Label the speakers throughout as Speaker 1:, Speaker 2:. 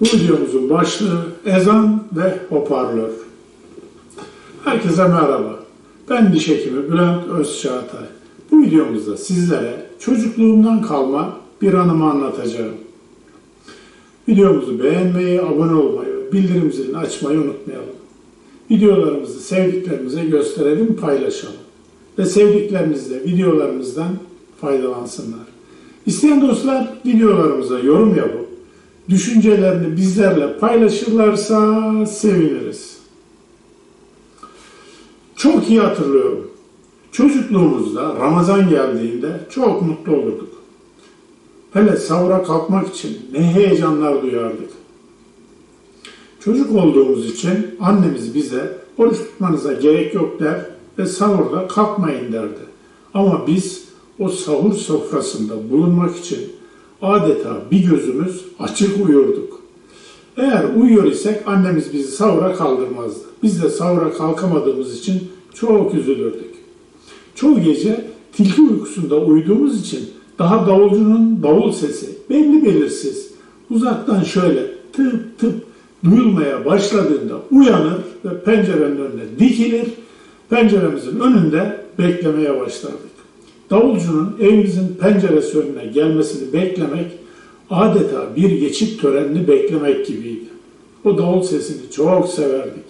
Speaker 1: Bu videomuzun başlığı ezan ve hoparlör. Herkese merhaba. Ben diş hekimi Bülent Özçağatay. Bu videomuzda sizlere çocukluğumdan kalma bir anımı anlatacağım. Videomuzu beğenmeyi, abone olmayı, bildirim zilini açmayı unutmayalım. Videolarımızı sevdiklerimize gösterelim, paylaşalım. Ve sevdikleriniz de videolarımızdan faydalansınlar. İsteyen dostlar videolarımıza yorum yapıp düşüncelerini bizlerle paylaşırlarsa seviniriz. Çok iyi hatırlıyorum. Çocukluğumuzda Ramazan geldiğinde çok mutlu olurduk. Hele sahura kalkmak için ne heyecanlar duyardık. Çocuk olduğumuz için annemiz bize oruç tutmanıza gerek yok der ve sahurda kalkmayın derdi. Ama biz o sahur sofrasında bulunmak için adeta bir gözümüz açık uyurduk. Eğer uyuyor isek annemiz bizi sahura kaldırmazdı. Biz de sahura kalkamadığımız için çok üzülürdük. Çoğu gece tilki uykusunda uyuduğumuz için daha davulcunun davul sesi belli belirsiz uzaktan şöyle tıp tıp duyulmaya başladığında uyanır ve pencerenin önüne dikilir, penceremizin önünde beklemeye başlardık. Davulcunun evimizin penceresi önüne gelmesini beklemek adeta bir geçit törenini beklemek gibiydi. O davul sesini çok severdik.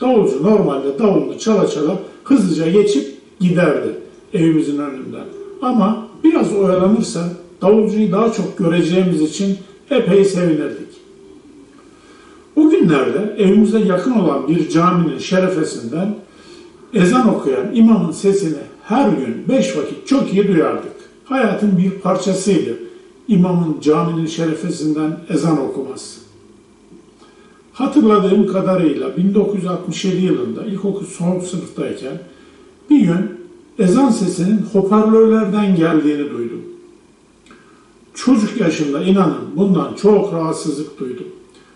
Speaker 1: Davulcu normalde davulunu çala çala hızlıca geçip giderdi evimizin önünden. Ama biraz oyalanırsa davulcuyu daha çok göreceğimiz için epey sevinirdik. O günlerde evimize yakın olan bir caminin şerefesinden ezan okuyan imamın sesini her gün beş vakit çok iyi duyardık. Hayatın bir parçasıydı imamın caminin şerefesinden ezan okuması. Hatırladığım kadarıyla 1967 yılında ilkokul son sınıftayken bir gün ezan sesinin hoparlörlerden geldiğini duydum. Çocuk yaşında inanın bundan çok rahatsızlık duydum.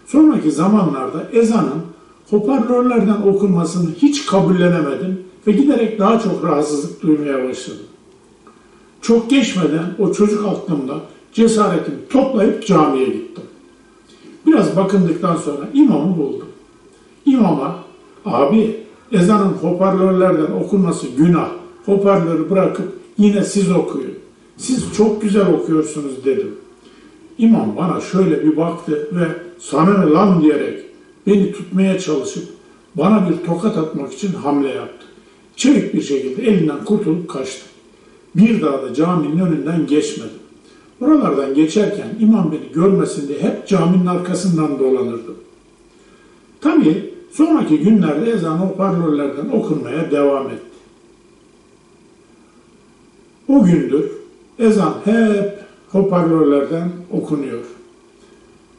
Speaker 1: Sonraki zamanlarda ezanın hoparlörlerden okunmasını hiç kabullenemedim ve giderek daha çok rahatsızlık duymaya başladım. Çok geçmeden o çocuk aklımda cesaretimi toplayıp camiye gittim. Biraz bakındıktan sonra imamı buldum. İmama, abi ezanın hoparlörlerden okunması günah. Hoparlörü bırakıp yine siz okuyun. Siz çok güzel okuyorsunuz dedim. İmam bana şöyle bir baktı ve sana ne lan diyerek beni tutmaya çalışıp bana bir tokat atmak için hamle yaptı. Çevik bir şekilde elinden kurtulup kaçtım. Bir daha da caminin önünden geçmedim. Buralardan geçerken imam beni görmesin diye hep caminin arkasından dolanırdım. Tabii sonraki günlerde ezan hoparlörlerden okunmaya devam etti. O gündür ezan hep hoparlörlerden okunuyor.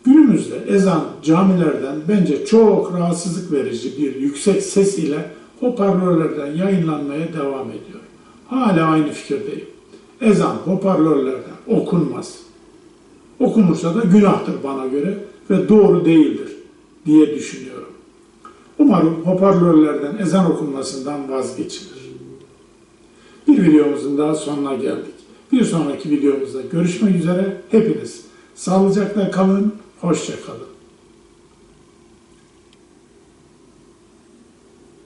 Speaker 1: Günümüzde ezan camilerden bence çok rahatsızlık verici bir yüksek ses ile hoparlörlerden yayınlanmaya devam ediyor. Hala aynı fikirdeyim. Ezan hoparlörlerden okunmaz. Okunursa da günahtır bana göre ve doğru değildir diye düşünüyorum. Umarım hoparlörlerden ezan okunmasından vazgeçilir. Bir videomuzun daha sonuna geldik. Bir sonraki videomuzda görüşmek üzere. Hepiniz sağlıcakla kalın, hoşça kalın.